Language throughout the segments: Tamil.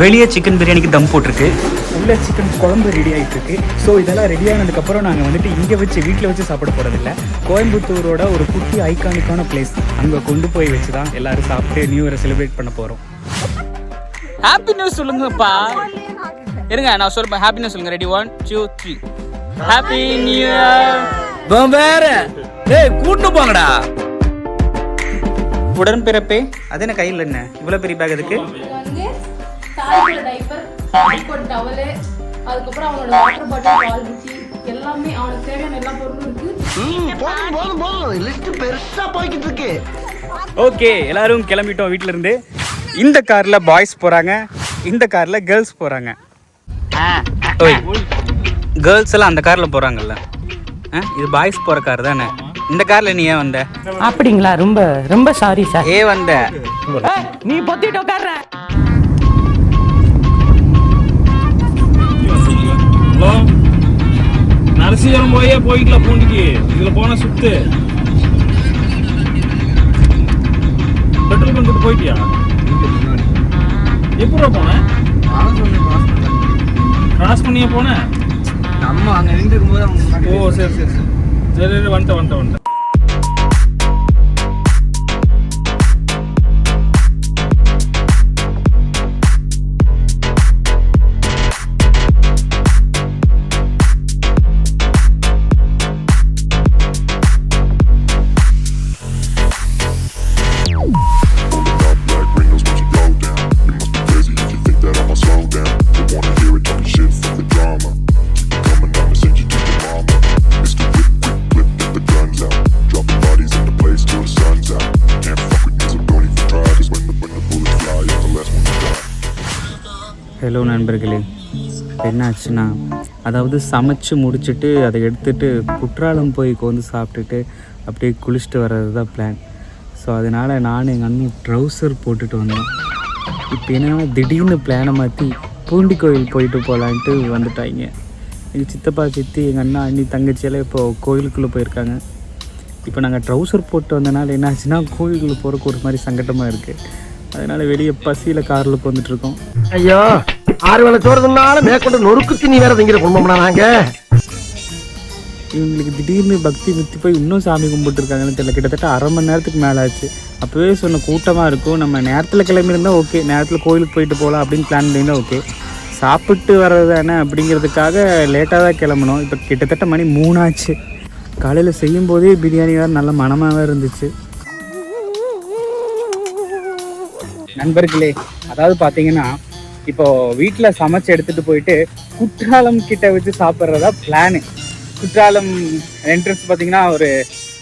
வெளியே சிக்கன் பிரியாணிக்கு தம் போட்டிருக்கு. உள்ள சிக்கன் குழம்பு ரெடி ஆகிட்டு இருக்கு ஸோ இதெல்லாம் ரெடி ஆனதுக்கப்புறம் நாங்கள் வந்துட்டு இங்கே வச்சு வீட்டில் வச்சு சாப்பிட போகிறதில்ல கோயம்புத்தூரோட ஒரு குட்டி ஐகானிக்கான பிளேஸ் அங்கே கொண்டு போய் வச்சு தான் எல்லாரும் சாப்பிட்டு நியூ இயரை செலிப்ரேட் பண்ண போகிறோம் ஹாப்பி நியூஸ் சொல்லுங்கப்பா. இருங்க நான் சொல்லுப்பேன் ஹாப்பி நியூஸ் சொல்லுங்க. Ready one two three happy new year வேற. டேய் கூட்டு போங்கடா. உடன்பிறப்பே. அது என்ன கையில் என்ன? இவ்வளோ பெரிய பேக் அதுக்கு? தாயோட டைப்பர் பாஸ்போர்ட் டவலு அதுக்கப்புறம் அவனோட வாட்டர் பாட்டில் பால் எல்லாமே அவனுக்கு தேவையான எல்லா பொருளும் இருக்கு. போதும் போதும் போதும். லிஸ்ட் பெருசா போய்கிட்டு இருக்கு. ஓகே எல்லாரும் கிளம்பிட்டோம் வீட்ல இருந்து இந்த கார்ல பாய்ஸ் போறாங்க இந்த கார்ல கேர்ள்ஸ் போறாங்க. ஓய் கேர்ள்ஸ் எல்லாம் அந்த கார்ல போறாங்கல்ல. ஆ, இது பாய்ஸ் போற கார் தானே? இந்த கார்ல நீ ஏன் வந்த? அப்படிங்களா ரொம்ப ரொம்ப சாரி சார் ஏ வந்த? நீ பொத்திட்டு உட்கார்ற. ஹலோ? நரசிங்கரம் போயே போய்க்கலாம் பூண்டிக்கு. இதுல போன சுத்து. பெட்ரோல் பங்க் போயிட்டியா? எப்படா போன? கிராஸ் பண்ணியே போன? அம்மா அங்க நின்று இருக்கும்போது ஓ சரி சரி சரி. சரி சரி வந்துட்டேன் வந்துட்டேன் வந்துட்டேன். ஹலோ நண்பர்களே. என்னாச்சுன்னா அதாவது சமைச்சு முடிச்சுட்டு அதை எடுத்துகிட்டு குற்றாலம் போய் கோந்து சாப்பிட்டுட்டு அப்படியே குளிச்சுட்டு வர்றது தான் பிளான் ஸோ அதனால் நான் எங்கள் அண்ணன் ட்ரௌசர் போட்டுட்டு வந்தோம். இப்போ என்னன்னா திடீர்னு பிளானை மாற்றி பூண்டி கோயில் போயிட்டு போகலான்ட்டு வந்துட்டாங்க. எங்கள் சித்தப்பா சித்தி எங்கள் அண்ணா அண்ணி தங்கச்சியெல்லாம் இப்போ கோயிலுக்குள்ளே போயிருக்காங்க. இப்போ நாங்கள் ட்ரௌசர் போட்டு வந்தனால என்னாச்சுன்னா கோயிலுக்குள்ளே போகிறக்கு ஒரு மாதிரி சங்கட்டமாக இருக்குது அதனால் வெளியே பசியில் காரில் வந்துட்டுருக்கோம் ஐயோ ஆறு வேளை சோறுதுனால மேற்கொண்டு நொறுக்கு தண்ணி வேற திங்கிற குடும்பம்னா நாங்க. இவங்களுக்கு திடீர்னு பக்தி முத்தி போய் இன்னும் சாமி கும்பிட்டுருக்காங்கன்னு தெரியல. கிட்டத்தட்ட அரை மணி நேரத்துக்கு மேலே ஆச்சு அப்போவே சொன்ன கூட்டமாக இருக்கும். நம்ம நேரத்தில் கிளம்பியிருந்தா ஓகே. நேரத்தில் கோயிலுக்கு போயிட்டு போகலாம் அப்படின்னு பிளான் பண்ணியிருந்தா ஓகே. சாப்பிட்டு வர்றது தானே அப்படிங்கிறதுக்காக லேட்டாக தான் கிளம்பணும். இப்போ கிட்டத்தட்ட மணி மூணாச்சு. காலையில் செய்யும்போதே பிரியாணி வேறு நல்ல மனமாகவே இருந்துச்சு. நண்பர்களே அதாவது பார்த்தீங்கன்னா இப்போ வீட்டில் சமைச்சு எடுத்துட்டு போயிட்டு குற்றாலம் கிட்ட வச்சு சாப்பிட்றதா பிளானு குற்றாலம் என்ட்ரன்ஸ் பார்த்தீங்கன்னா ஒரு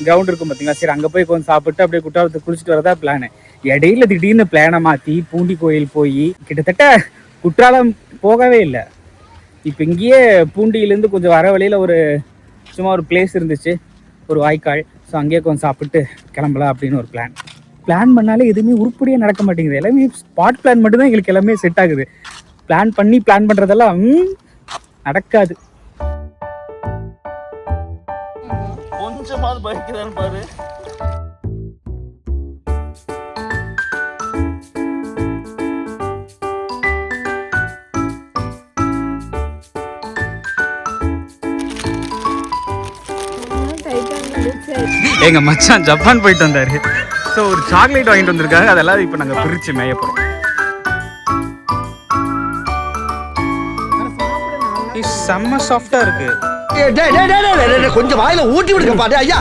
கிரவுண்ட் இருக்கும் பார்த்தீங்களா சரி அங்கே போய் கொஞ்சம் சாப்பிட்டு அப்படியே குற்றாலத்துக்கு குளிச்சுட்டு வரதா பிளானு இடையில திடீர்னு பிளானை மாற்றி பூண்டி கோயில் போய் கிட்டத்தட்ட குற்றாலம் போகவே இல்லை. இப்போ இங்கேயே பூண்டியிலேருந்து கொஞ்சம் வர வழியில் ஒரு சும்மா ஒரு பிளேஸ் இருந்துச்சு ஒரு வாய்க்கால். ஸோ அங்கேயே கொஞ்சம் சாப்பிட்டு கிளம்பலாம் அப்படின்னு ஒரு பிளான் பிளான் பண்ணாலே எதுவுமே உருப்படியாக நடக்க மாட்டேங்குது. எல்லாமே ஸ்பாட் பிளான் மட்டும்தான் எங்களுக்கு எல்லாமே செட் ஆகுது. பிளான் பண்ணி பிளான் பண்ணுறதெல்லாம் ம், நடக்காது. கொஞ்சமாவது பாரு. எங்க மச்சான் ஜப்பான் போயிட்டு வந்தாரு. ஸோ ஒரு சாக்லேட் வாங்கிட்டு வந்திருக்காங்க அதெல்லாம் இப்போ நாங்கள் பிரித்து மேய போகிறோம் செம்ம சாஃப்டாக இருக்கு. டேய், டேய், டேய், டேய், டேய், டேய், கொஞ்சம் வாயில ஊட்டி விடுங்க பாரு. ஐயா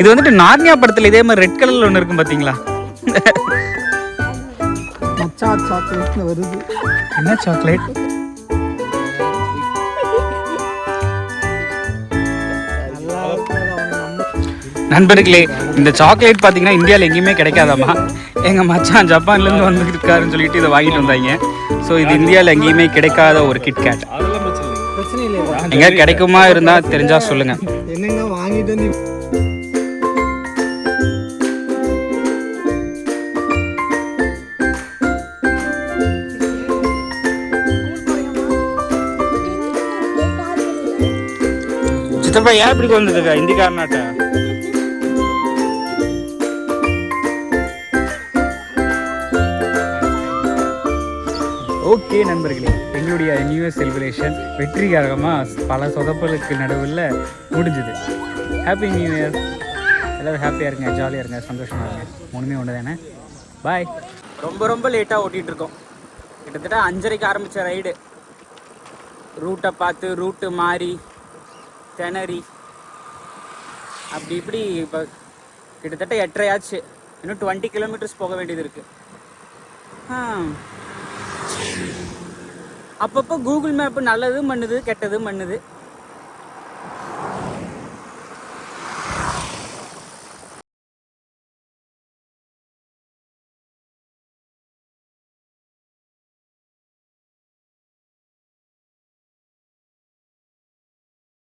இது வந்துட்டு நார்னியா படத்தில் இதே மாதிரி ரெட் கலரில் ஒன்று இருக்கும் பார்த்தீங்களா என்ன சாக்லேட் நண்பர்களே இந்த சாக்லேட் பார்த்தீங்கன்னா இந்தியாவில் எங்கேயுமே கிடைக்காதாம்மா. எங்கள் மச்சான் ஜப்பான்லேருந்து வந்துருக்காருன்னு சொல்லிட்டு இதை வாங்கிட்டு வந்தாங்க. ஸோ இது இந்தியாவில் எங்கேயுமே கிடைக்காத ஒரு கிட்கேட் அதெல்லாம் பிரச்சனை இல்லை எங்கேயாவது கிடைக்குமா இருந்தால் தெரிஞ்சா சொல்லுங்கள் என்னங்க வாங்கிட்டு வந்து சித்தப்பா ஏன் இப்படி வந்துருக்கா இந்திக்காரனாட்ட. ஓகே நண்பர்களே எங்களுடைய நியூ இயர் செலிப்ரேஷன் வெற்றிகரமாக பல சொதப்பலுக்கு நடுவில் முடிஞ்சுது. ஹாப்பி நியூ இயர் எல்லோரும் ஹாப்பியாக இருங்க ஜாலியாக இருங்க சந்தோஷமாக இருங்க. மூணுமே ஒன்று தானே பாய் ரொம்ப ரொம்ப லேட்டாக ஓட்டிகிட்டு இருக்கோம் கிட்டத்தட்ட அஞ்சரைக்கு ஆரம்பித்த ரைடு ரூட்டை பார்த்து ரூட்டு மாறி திணறி. அப்படி இப்படி இப்போ கிட்டத்தட்ட எட்டரை ஆச்சு இன்னும் டுவெண்ட்டி கிலோமீட்டர்ஸ் போக வேண்டியது இருக்குது அப்பப்போ கூகுள் மேப்பு நல்லதும் பண்ணுது கெட்டதும் பண்ணுது.